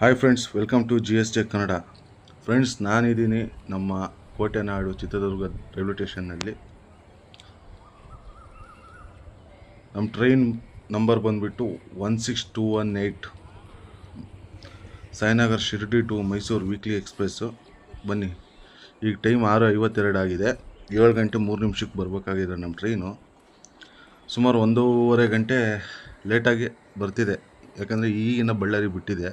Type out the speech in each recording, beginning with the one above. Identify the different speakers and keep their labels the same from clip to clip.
Speaker 1: Hi friends welcome to G S J Kannada friends ನಾನಿದ್ದೀನಿ ನಮ್ಮ ಕೋಟೆನಾಡು ಚಿತ್ರದುರ್ಗ ರೈಲ್ವೆ ಸ್ಟೇಷನ್ನಲ್ಲಿ ನಮ್ಮ ಟ್ರೈನ್ ನಂಬರ್ ಬಂದುಬಿಟ್ಟು one six two one eight Sainagar Shirdi to Mysuru weekly express ಬನ್ನಿ. ಈಗ ಟೈಮ್ ಆರು ಐವತ್ತೆರಡು ಆಗಿದೆ. ಏಳು ಗಂಟೆ ಮೂರು ನಿಮಿಷಕ್ಕೆ ಬರಬೇಕಾಗಿದೆ ನಮ್ಮ ಟ್ರೈನು ಸುಮಾರು ಒಂದೂವರೆ ಗಂಟೆ ಲೇಟಾಗಿ ಬರ್ತಿದೆ. ಯಾಕಂದರೆ ಈಗಿನ ಬಳ್ಳಾರಿ ಬಿಟ್ಟಿದೆ.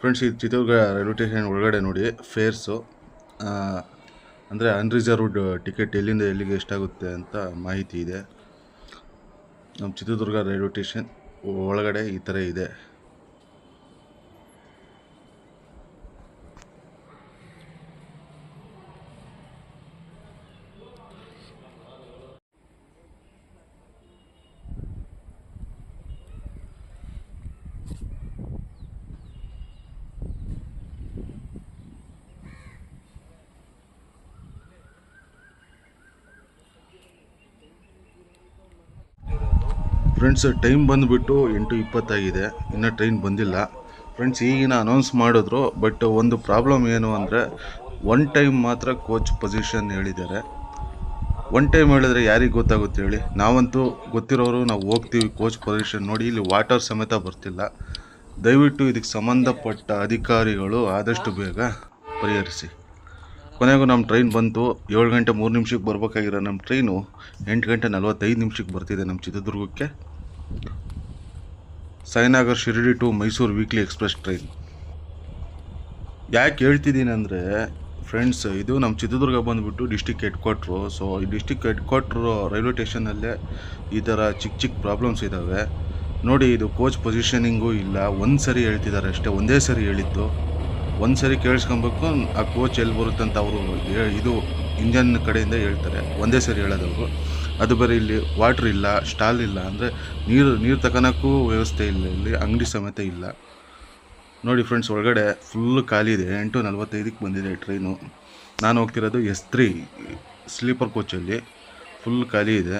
Speaker 1: ಫ್ರೆಂಡ್ಸ್ ಈ ಚಿತ್ರದುರ್ಗ ರೈಲ್ವೆ ಸ್ಟೇಷನ್ ಒಳಗಡೆ ನೋಡಿ ಫೇರ್ಸು ಅಂದರೆ ಅನ್ರಿಸರ್ವ್ಡ್ ಟಿಕೆಟ್ ಎಲ್ಲಿಂದ ಎಲ್ಲಿಗೆ ಎಷ್ಟಾಗುತ್ತೆ ಅಂತ ಮಾಹಿತಿ ಇದೆ. ನಮ್ಮ ಚಿತ್ರದುರ್ಗ ರೈಲ್ವೆ ಸ್ಟೇಷನ್ ಒಳಗಡೆ ಈ ಥರ ಇದೆ. ಫ್ರೆಂಡ್ಸ್ ಟೈಮ್ ಬಂದುಬಿಟ್ಟು ಎಂಟು ಇಪ್ಪತ್ತಾಗಿದೆ. ಇನ್ನೂ ಟ್ರೈನ್ ಬಂದಿಲ್ಲ. ಫ್ರೆಂಡ್ಸ್ ಈಗಿನ ಅನೌನ್ಸ್ ಮಾಡಿದ್ರು ಬಟ್ ಒಂದು ಪ್ರಾಬ್ಲಮ್ ಏನು ಅಂದರೆ ಒನ್ ಟೈಮ್ ಮಾತ್ರ ಕೋಚ್ ಪೊಸಿಷನ್ ಹೇಳಿದ್ದಾರೆ. ಒನ್ ಟೈಮ್ ಹೇಳಿದ್ರೆ ಯಾರಿಗೆ ಗೊತ್ತಾಗುತ್ತೆ ಹೇಳಿ? ನಾವಂತೂ ಗೊತ್ತಿರೋರು, ನಾವು ಹೋಗ್ತೀವಿ ಕೋಚ್ ಪೊಸಿಷನ್ ನೋಡಿ, ಇಲ್ಲಿ ವಾಟರ್ ಸಮೇತ ಬರ್ತಿಲ್ಲ. ದಯವಿಟ್ಟು ಇದಕ್ಕೆ ಸಂಬಂಧಪಟ್ಟ ಅಧಿಕಾರಿಗಳು ಆದಷ್ಟು ಬೇಗ ಪರಿಹರಿಸಿ. ಕೊನೆಗೂ ನಮ್ಮ ಟ್ರೈನ್ ಬಂತು. ಏಳು ಗಂಟೆ ಮೂರು ನಿಮಿಷಕ್ಕೆ ಬರಬೇಕಾಗಿರೋ ನಮ್ಮ ಟ್ರೈನು ಎಂಟು ಗಂಟೆ ನಲ್ವತ್ತೈದು ನಿಮಿಷಕ್ಕೆ ಬರ್ತಿದೆ ನಮ್ಮ ಚಿತ್ರದುರ್ಗಕ್ಕೆ. Sainagar Shirdi to Mysuru weekly express train. ಯಾಕೆ ಹೇಳ್ತಿದ್ದೀನಿ ಅಂದರೆ, ಫ್ರೆಂಡ್ಸ್, ಇದು ನಮ್ಮ ಚಿತ್ರದುರ್ಗ ಬಂದುಬಿಟ್ಟು ಡಿಸ್ಟಿಕ್ ಹೆಡ್ ಕ್ವಾರ್ಟ್ರು ಸೊ, ಈ ಡಿಸ್ಟಿಕ್ ಹೆಡ್ ಕ್ವಾರ್ಟ್ರು ರೈಲ್ವೆ ಸ್ಟೇಷನಲ್ಲೇ ಈ ಥರ ಚಿಕ್ಕ ಚಿಕ್ಕ ಪ್ರಾಬ್ಲಮ್ಸ್ ಇದ್ದಾವೆ ನೋಡಿ, ಇದು ಕೋಚ್ ಪೊಸಿಷನಿಂಗು ಇಲ್ಲ. ಒಂದು ಸರಿ ಹೇಳ್ತಿದ್ದಾರೆ ಅಷ್ಟೇ. ಒಂದೇ ಸರಿ ಹೇಳಿದ್ದು. ಒಂದು ಸರಿ ಕೇಳಿಸ್ಕೊಬೇಕು, ಆ ಕೋಚ್ ಎಲ್ಲಿ ಬರುತ್ತೆ ಅಂತ ಅವರು ಇದು ಇಂಜನ್ ಕಡೆಯಿಂದ ಹೇಳ್ತಾರೆ. ಒಂದೇ ಸರಿ ಹೇಳೋದವರು. ಅದು ಬರೀ ಇಲ್ಲಿ ವಾಟ್ರ್ ಇಲ್ಲ ಸ್ಟಾಲ್ ಇಲ್ಲ ಅಂದರೆ ನೀರು ನೀರು ತಗೊಳಕ್ಕೂ ವ್ಯವಸ್ಥೆ ಇಲ್ಲ. ಇಲ್ಲಿ ಅಂಗಡಿ ಸಮೇತ ಇಲ್ಲ. ನೋಡಿ ಫ್ರೆಂಡ್ಸ್ ಒಳಗಡೆ ಫುಲ್ಲು ಖಾಲಿ ಇದೆ. ಎಂಟು ನಲ್ವತ್ತೈದಕ್ಕೆ ಬಂದಿದೆ ಟ್ರೈನು ನಾನು ಹೋಗ್ತಿರೋದು ಎಸ್ ತ್ರೀ ಸ್ಲೀಪರ್ ಕೋಚಲ್ಲಿ ಫುಲ್ ಖಾಲಿ ಇದೆ.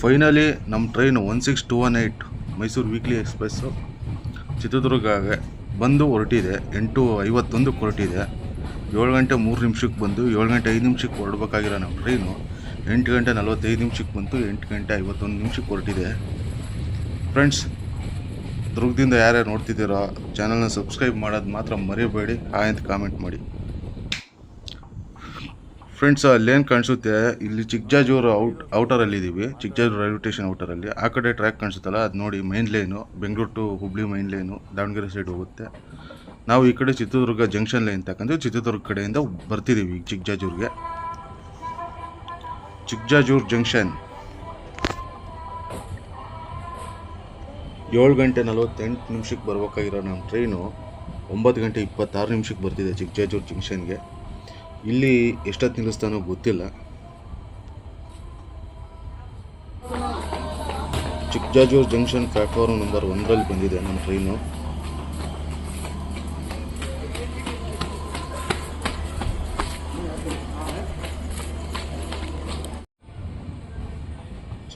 Speaker 1: ಫೈನಲಿ ನಮ್ಮ train one six two one eight Mysuru weekly express ಚಿತ್ರದುರ್ಗಗೆ ಬಂದು ಹೊರಟಿದೆ. ಎಂಟು ಐವತ್ತೊಂದಕ್ಕೆ ಹೊರಟಿದೆ. ಏಳು ಗಂಟೆ ಮೂರು ನಿಮಿಷಕ್ಕೆ ಬಂದು ಏಳು ಗಂಟೆ ಐದು ನಿಮಿಷಕ್ಕೆ ಹೊರಡ್ಬೇಕಾಗಿರೋ ನಮ್ಮ ಟ್ರೈನು ಎಂಟು ಗಂಟೆ ನಲ್ವತ್ತೈದು ನಿಮಿಷಕ್ಕೆ ಬಂತು, ಎಂಟು ಗಂಟೆ ಐವತ್ತೊಂದು ನಿಮಿಷಕ್ಕೆ ಹೊರಟಿದೆ. ಫ್ರೆಂಡ್ಸ್ ದುರ್ಗದಿಂದ ಯಾರ್ಯಾರು ನೋಡ್ತಿದ್ದೀರೋ ಚಾನಲ್ನ ಸಬ್ಸ್ಕ್ರೈಬ್ ಮಾಡೋದು ಮಾತ್ರ ಮರಿಬೇಡಿ, ಹಾಯ್ ಅಂತ ಕಾಮೆಂಟ್ ಮಾಡಿ. ಫ್ರೆಂಡ್ಸ್ ಅಲ್ಲೇನು ಕಾಣಿಸುತ್ತೆ, ಇಲ್ಲಿ ಚಿಕ್ಕಜಾಜೂರು ಔಟ್ ಔಟರಲ್ಲಿ ಇದ್ದೀವಿ ಚಿಕ್ಕಜಾಜೂರು ರೈಲ್ವೆ ಸ್ಟೇಷನ್ ಔಟರಲ್ಲಿ ಆ ಕಡೆ ಟ್ರ್ಯಾಕ್ ಕಾಣಿಸುತ್ತಲ್ಲ, ಅದು ನೋಡಿ main line Bengaluru to Hubli main line Davangere side ಹೋಗುತ್ತೆ. ನಾವು ಈ ಕಡೆ ಚಿತ್ರದುರ್ಗ ಜಂಕ್ಷನ್ ಲೈನ್ ತಗೊಂಡು ಚಿತ್ರದುರ್ಗ ಕಡೆಯಿಂದ ಬರ್ತಿದ್ದೀವಿ ಈಗ ಚಿಕ್ಕಜಾಜೂರ್ಗೆ. ಚಿಕ್ಕಜಾಜೂರು ಜಂಕ್ಷನ್ ಏಳು ಗಂಟೆ ನಲವತ್ತೆಂಟು ನಿಮಿಷಕ್ಕೆ ಬರ್ಬೇಕಾಗಿರೋ ನಮ್ಮ ಟ್ರೈನು ಒಂಬತ್ತು ಗಂಟೆ ಇಪ್ಪತ್ತಾರು ನಿಮಿಷಕ್ಕೆ ಬರ್ತಿದೆ ಚಿಕ್ಕಜಾಜೂರು ಜಂಕ್ಷನ್ಗೆ ಇಲ್ಲಿ ಎಷ್ಟೊತ್ತು ನಿಲ್ಲಿಸ್ತಾನೋ ಗೊತ್ತಿಲ್ಲ. ಚಿಕ್ಕಜಾಜೂರು ಜಂಕ್ಷನ್ ಪ್ಲಾಟ್ಫಾರ್ಮ್ ನಂಬರ್ ಒಂದರಲ್ಲಿ ಬಂದಿದೆ ನಮ್ಮ ಟ್ರೈನು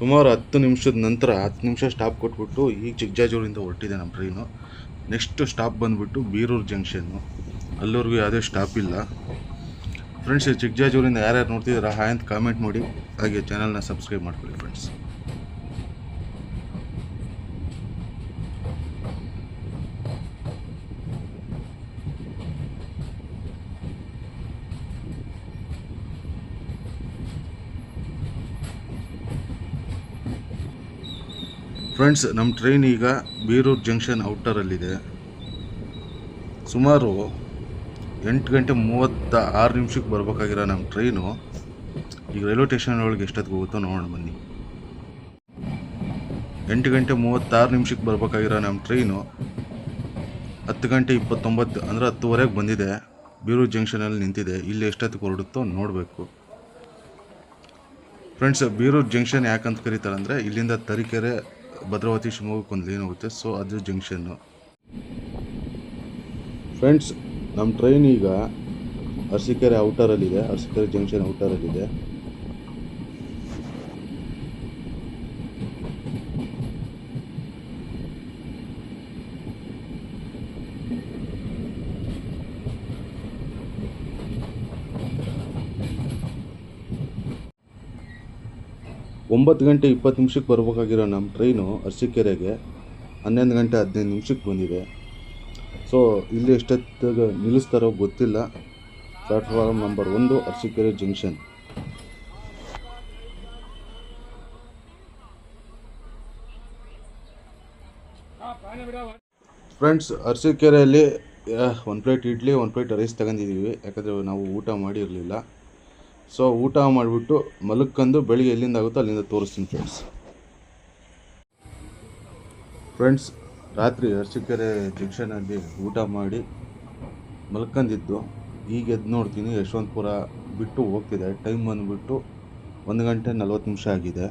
Speaker 1: ಸುಮಾರು ಹತ್ತು ನಿಮಿಷದ ನಂತರ, ಹತ್ತು ನಿಮಿಷ ಸ್ಟಾಪ್ ಕೊಟ್ಬಿಟ್ಟು ಈಗ ಚಿಕ್ಕಜಾಜೂರಿಂದ ಹೊರಟಿದೆ ನಮ್ಮ ಟ್ರೈನು ನೆಕ್ಸ್ಟ್ ಸ್ಟಾಪ್ ಬಂದುಬಿಟ್ಟು ಬೀರೂರು ಜಂಕ್ಷನ್ನು ಅಲ್ಲಿವರೆಗೂ ಯಾವುದೇ ಸ್ಟಾಪ್ ಇಲ್ಲ. ಫ್ರೆಂಡ್ಸ್ ಚಿಕ್ಕಜಾಜೂರಿಂದ ಯಾರ್ಯಾರು ನೋಡ್ತಿದ್ದೀರಾ, ಹಾಯ್ ಅಂತ ಕಾಮೆಂಟ್ ಮಾಡಿ. ಹಾಗೆ ಚಾನಲ್ನ ಸಬ್ಸ್ಕ್ರೈಬ್ ಮಾಡ್ಕೊಳ್ಳಿ ಫ್ರೆಂಡ್ಸ್ ಫ್ರೆಂಡ್ಸ್ ನಮ್ಮ ಟ್ರೈನ್ ಈಗ ಬೀರೂರು ಜಂಕ್ಷನ್ ಔಟರಲ್ಲಿದೆ ಸುಮಾರು ಎಂಟು ಗಂಟೆ ಮೂವತ್ತ ಆರು ನಿಮಿಷಕ್ಕೆ ಬರಬೇಕಾಗಿರೋ ನಮ್ಮ ಟ್ರೈನು ಈಗ ರೈಲ್ವೆ ಸ್ಟೇಷನ್ ಒಳಗೆ ಎಷ್ಟೊತ್ತಿಗೆ ಹೋಗುತ್ತೋ ನೋಡೋಣ ಬನ್ನಿ. ಎಂಟು ಗಂಟೆ ಮೂವತ್ತಾರು ನಿಮಿಷಕ್ಕೆ ಬರಬೇಕಾಗಿರೋ ನಮ್ಮ ಟ್ರೈನು ಹತ್ತು ಗಂಟೆ ಇಪ್ಪತ್ತೊಂಬತ್ತು, ಅಂದರೆ ಹತ್ತುವರೆಗೆ ಬಂದಿದೆ. ಬೀರೂರು ಜಂಕ್ಷನಲ್ಲಿ ನಿಂತಿದೆ. ಇಲ್ಲಿ ಎಷ್ಟೊತ್ತಿಗೆ ಹೊರಡುತ್ತೋ ನೋಡಬೇಕು. ಫ್ರೆಂಡ್ಸ್ ಬೀರೂರು ಜಂಕ್ಷನ್ ಯಾಕಂತ ಕರೀತಾರೆ ಅಂದರೆ ಇಲ್ಲಿಂದ ತರೀಕೆರೆ ಭದ್ರಾವತಿ ಶಿವಮೊಗ್ಗಕ್ಕೆ ಒಂದು ಲೈನ್ ಹೋಗುತ್ತೆ. ಸೊ ಅದು ಜಂಕ್ಷನ್ನು ಫ್ರೆಂಡ್ಸ್ ನಮ್ಮ ಟ್ರೈನ್ ಈಗ ಅರಸೀಕೆರೆ ಔಟರಲ್ಲಿದೆ ಅರಸಿಕೆರೆ ಜಂಕ್ಷನ್ ಔಟರಲ್ಲಿದೆ ಒಂಬತ್ತು ಗಂಟೆ ಇಪ್ಪತ್ತು ನಿಮಿಷಕ್ಕೆ ಬರಬೇಕಾಗಿರೋ ನಮ್ಮ ಟ್ರೈನು ಅರಸೀಕೆರೆಗೆ ಹನ್ನೊಂದು ಗಂಟೆ ಹದಿನೈದು ನಿಮಿಷಕ್ಕೆ ಬಂದಿದೆ. ಸೊ ಇಲ್ಲಿ ಎಷ್ಟೊತ್ತಿಗೆ ನಿಲ್ಲಿಸ್ತಾರೋ ಗೊತ್ತಿಲ್ಲ. ಪ್ಲಾಟ್ಫಾರ್ಮ್ ನಂಬರ್ ಒಂದು, ಅರಸೀಕೆರೆ ಜಂಕ್ಷನ್ ಫ್ರೆಂಡ್ಸ್ ಅರಸೀಕೆರೆಯಲ್ಲಿ ಒಂದು ಪ್ಲೇಟ್ ಇಡ್ಲಿ, ಒಂದು ಪ್ಲೇಟ್ ರೈಸ್ ತಗೊಂಡಿದ್ದೀವಿ. ಯಾಕಂದರೆ ನಾವು ಊಟ ಮಾಡಿರಲಿಲ್ಲ. ಸೊ ಊಟ ಮಾಡಿಬಿಟ್ಟು ಮಲಕ್ಕಂದು ಬೆಳಿಗ್ಗೆ ಎಲ್ಲಿಂದ ಆಗುತ್ತೋ ಅಲ್ಲಿಂದ ತೋರಿಸ್ತೀನಿ ಫ್ರೆಂಡ್ಸ್ ಫ್ರೆಂಡ್ಸ್ ರಾತ್ರಿ ಅರಸೀಕೆರೆ ಜಂಕ್ಷನಲ್ಲಿ ಊಟ ಮಾಡಿ ಮಲ್ಕಂದಿದ್ದು ಈಗ ಎದ್ದು ನೋಡ್ತೀನಿ, ಯಶವಂತಪುರ ಬಿಟ್ಟು ಹೋಗ್ತಿದೆ ಟೈಮ್ ಬಂದುಬಿಟ್ಟು ಒಂದು ಗಂಟೆ ನಲ್ವತ್ತು ನಿಮಿಷ ಆಗಿದೆ.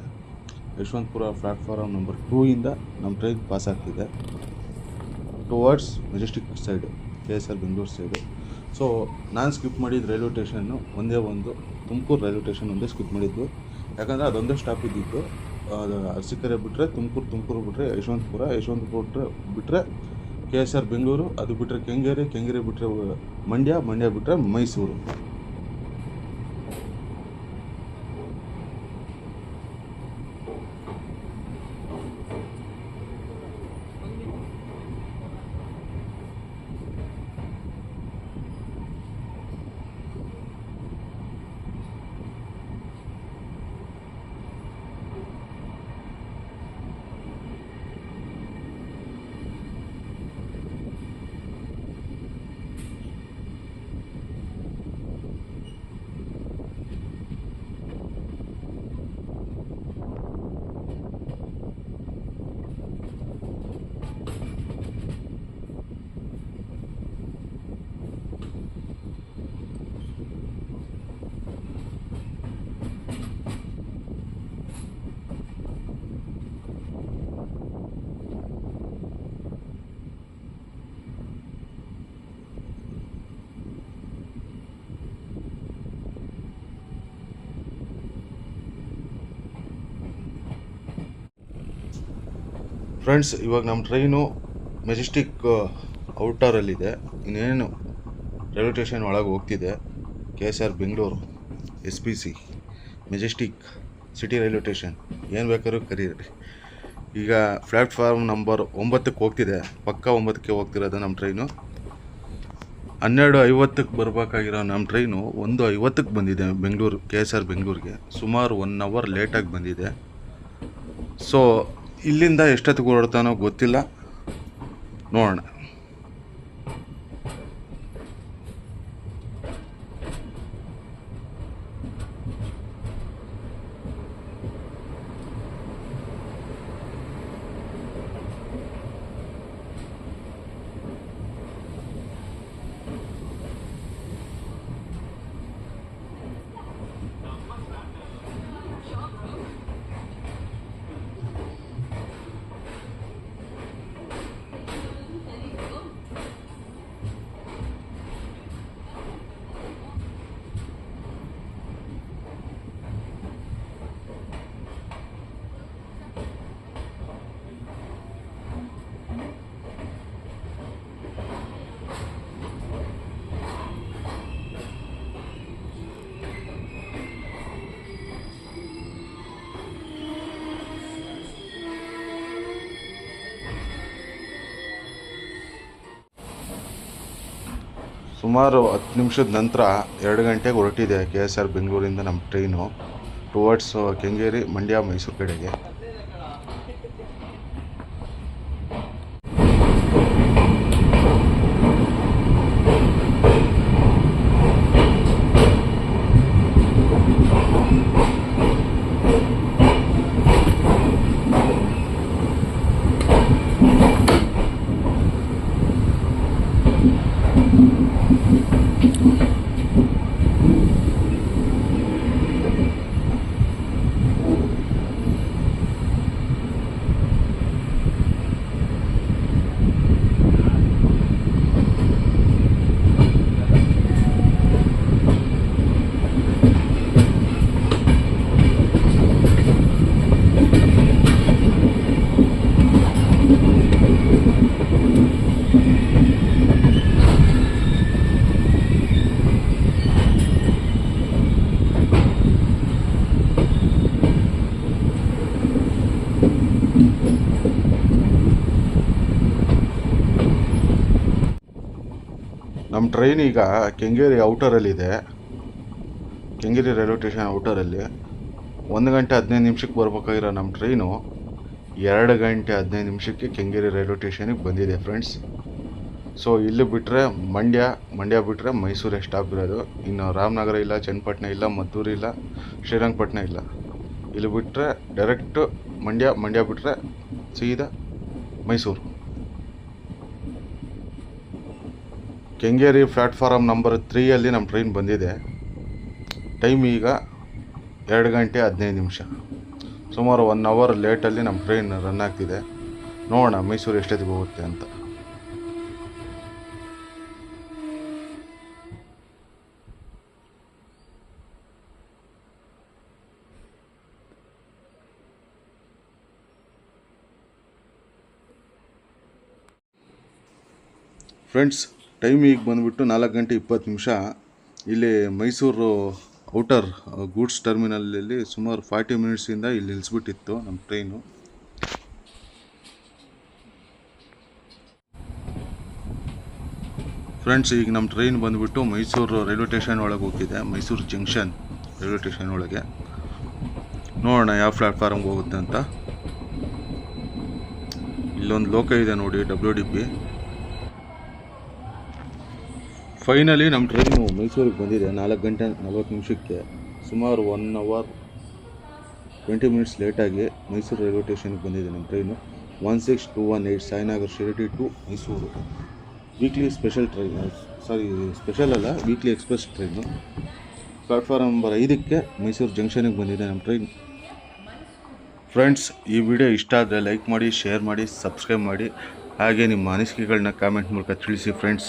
Speaker 1: ಯಶವಂತಪುರ ಪ್ಲಾಟ್ಫಾರಮ್ ನಂಬರ್ ಟೂ ಇಂದ ನಮ್ಮ ಟ್ರೈನ್ ಪಾಸ್ ಆಗ್ತಿದೆ. Towards Majestic side K S R Bengaluru side so ನಾನು ಸ್ಕಿಪ್ ಮಾಡಿದ ರೈಲ್ವೆ ಸ್ಟೇಷನ್ನು ಒಂದೇ ಒಂದು, ತುಮಕೂರು ರೈಲ್ವೆ ಸ್ಟೇಷನ್ ಒಂದೇ ಸ್ಕಿಪ್ ಮಾಡಿದ್ದು. ಯಾಕಂದರೆ ಅದೊಂದೇ ಸ್ಟಾಪ್ ಇದ್ದಿತ್ತು. ಅರಸೀಕೆರೆ ಬಿಟ್ಟರೆ ತುಮಕೂರು ತುಮಕೂರು ಬಿಟ್ಟರೆ ಯಶವಂತಪುರ ಯಶವಂತಪುರ ಬಿಟ್ಟರೆ ಕೆ ಎಸ್ ಆರ್ ಬೆಂಗಳೂರು ಅದು ಬಿಟ್ಟರೆ ಕೆಂಗೇರಿ ಕೆಂಗೇರಿ ಬಿಟ್ಟರೆ ಮಂಡ್ಯ ಮಂಡ್ಯ ಬಿಟ್ಟರೆ ಮೈಸೂರು. ಫ್ರೆಂಡ್ಸ್ ಇವಾಗ ನಮ್ಮ ಟ್ರೈನು ಮೆಜೆಸ್ಟಿಕ್ ಔಟರಲ್ಲಿದೆ ಇನ್ನೇನು ರೈಲ್ವೆ ಸ್ಟೇಷನ್ ಒಳಗೆ ಹೋಗ್ತಿದೆ. K S R Bengaluru S P C Majestic city railway station ಏನು ಬೇಕಾದ್ರೂ ಕರೀರಿ. ಈಗ ಪ್ಲ್ಯಾಟ್ಫಾರ್ಮ್ ನಂಬರ್ ಒಂಬತ್ತಕ್ಕೆ ಹೋಗ್ತಿದೆ. ಪಕ್ಕ ಒಂಬತ್ತಕ್ಕೆ ಹೋಗ್ತಿರೋದು ನಮ್ಮ ಟ್ರೈನು ಹನ್ನೆರಡು ಐವತ್ತಕ್ಕೆ ಬರಬೇಕಾಗಿರೋ ನಮ್ಮ ಟ್ರೈನು ಒಂದು ಐವತ್ತಕ್ಕೆ ಬಂದಿದೆ ಬೆಂಗಳೂರು ಕೆ ಎಸ್ ಆರ್ ಬೆಂಗಳೂರಿಗೆ ಸುಮಾರು ಒನ್ ಅವರ್ ಲೇಟಾಗಿ ಬಂದಿದೆ. ಸೊ ಇಲ್ಲಿಂದ ಎಷ್ಟೊತ್ತಿಗೆ ಹೊರಡ್ತಾನೋ ಗೊತ್ತಿಲ್ಲ. ನೋಡೋಣ. ಸುಮಾರು ಹತ್ತು ನಿಮಿಷದ ನಂತರ ಎರಡು ಗಂಟೆಗೆ ಹೊರಟಿದೆ ಕೆ ಎಸ್ ಆರ್ ಬೆಂಗಳೂರಿಂದ ನಮ್ಮ ಟ್ರೈನು ಟುವರ್ಡ್ಸ್ ಕೆಂಗೇರಿ, ಮಂಡ್ಯ, ಮೈಸೂರು ಕಡೆಗೆ. Thank you. ಟ್ರೈನ್ ಈಗ ಕೆಂಗೇರಿ ಔಟರಲ್ಲಿದೆ ಕೆಂಗೇರಿ ರೈಲ್ವೆ ಸ್ಟೇಷನ್ ಔಟರಲ್ಲಿ ಒಂದು ಗಂಟೆ ಹದಿನೈದು ನಿಮಿಷಕ್ಕೆ ಬರ್ಬೇಕಾಗಿರೋ ನಮ್ಮ ಟ್ರೈನು ಎರಡು ಗಂಟೆ ಹದಿನೈದು ನಿಮಿಷಕ್ಕೆ ಕೆಂಗೇರಿ ರೈಲ್ವೆ ಸ್ಟೇಷನಿಗೆ ಬಂದಿದೆ ಫ್ರೆಂಡ್ಸ್ ಸೊ ಇಲ್ಲಿ ಬಿಟ್ಟರೆ ಮಂಡ್ಯ ಮಂಡ್ಯ ಬಿಟ್ಟರೆ ಮೈಸೂರೇ ಸ್ಟಾಪ್ ಇರೋದು? ಇನ್ನು ರಾಮನಗರ ಇಲ್ಲ, ಚನ್ನಪಟ್ಟಣ ಇಲ್ಲ, ಮದ್ದೂರು ಇಲ್ಲ, ಶ್ರೀರಂಗಪಟ್ಟಣ ಇಲ್ಲ. ಇಲ್ಲಿ ಬಿಟ್ಟರೆ ಡೈರೆಕ್ಟು ಮಂಡ್ಯ ಮಂಡ್ಯ ಬಿಟ್ಟರೆ ಸೀದಾ ಮೈಸೂರು. ಕೆಂಗೇರಿ ಪ್ಲ್ಯಾಟ್ಫಾರಮ್ ನಂಬರ್ ತ್ರೀಯಲ್ಲಿ ನಮ್ಮ ಟ್ರೈನ್ ಬಂದಿದೆ. ಟೈಮ್ ಈಗ ಎರಡು ಗಂಟೆ ಹದಿನೈದು ನಿಮಿಷ. ಸುಮಾರು ಒನ್ ಅವರ್ ಲೇಟಲ್ಲಿ ನಮ್ಮ ಟ್ರೈನ್ ರನ್ ಆಗ್ತಿದೆ. ನೋಡೋಣ ಮೈಸೂರು ಎಷ್ಟೊತ್ತಿಗೆ ಹೋಗುತ್ತೆ ಅಂತ. ಫ್ರೆಂಡ್ಸ್ ಟೈಮ್ ಈಗ ಬಂದುಬಿಟ್ಟು ನಾಲ್ಕು ಗಂಟೆ ಇಪ್ಪತ್ತು ನಿಮಿಷ ಇಲ್ಲಿ ಮೈಸೂರು ಔಟರ್ ಗೂಡ್ಸ್ ಟರ್ಮಿನಲಲ್ಲಿ ಸುಮಾರು ಫಾರ್ಟಿ ಮಿನಿಟ್ಸಿಂದ ಇಲ್ಲಿ ನಿಲ್ಲಿಸ್ಬಿಟ್ಟಿತ್ತು ನಮ್ಮ ಟ್ರೈನು. ಫ್ರೆಂಡ್ಸ್, ಈಗ ನಮ್ಮ ಟ್ರೈನ್ ಬಂದುಬಿಟ್ಟು ಮೈಸೂರು ರೈಲ್ವೆ ಸ್ಟೇಷನ್ ಒಳಗೆ ಹೋಗ್ತಿದೆ, ಮೈಸೂರು ಜಂಕ್ಷನ್ ರೈಲ್ವೆ ಸ್ಟೇಷನ್ ಒಳಗೆ. ನೋಡೋಣ ಯಾವ ಪ್ಲ್ಯಾಟ್ಫಾರ್ಮ್ಗೆ ಹೋಗುತ್ತೆ ಅಂತ. ಇಲ್ಲೊಂದು ಲೋಕ ಇದೆ ನೋಡಿ ಡಬ್ಲ್ಯೂ ಡಿ ಪಿ ಫೈನಲಿ ನಮ್ಮ ಟ್ರೈನು ಮೈಸೂರಿಗೆ ಬಂದಿದೆ ನಾಲ್ಕು ಗಂಟೆ ನಲ್ವತ್ತು ನಿಮಿಷಕ್ಕೆ. ಸುಮಾರು ಒನ್ ಅವರ್ ಟ್ವೆಂಟಿ ಮಿನಿಟ್ಸ್ ಲೇಟಾಗಿ ಮೈಸೂರು ರೈಲ್ವೆ ಸ್ಟೇಷನ್ಗೆ ಬಂದಿದೆ ನಮ್ಮ train one six two one eight Sainagar Shirdi to Mysuru weekly special train sorry special ಅಲ್ಲ weekly express train platform number ಐದಕ್ಕೆ ಮೈಸೂರು ಜಂಕ್ಷನಿಗೆ ಬಂದಿದೆ ನಮ್ಮ ಟ್ರೈನ್ ಫ್ರೆಂಡ್ಸ್ ಈ ವಿಡಿಯೋ ಇಷ್ಟ ಆದರೆ ಲೈಕ್ ಮಾಡಿ ಶೇರ್ ಮಾಡಿ ಸಬ್ಸ್ಕ್ರೈಬ್ ಮಾಡಿ. ಹಾಗೆ ನಿಮ್ಮ ಅನಿಸಿಕೆಗಳನ್ನ ಕಾಮೆಂಟ್ ಮೂಲಕ ತಿಳಿಸಿ ಫ್ರೆಂಡ್ಸ್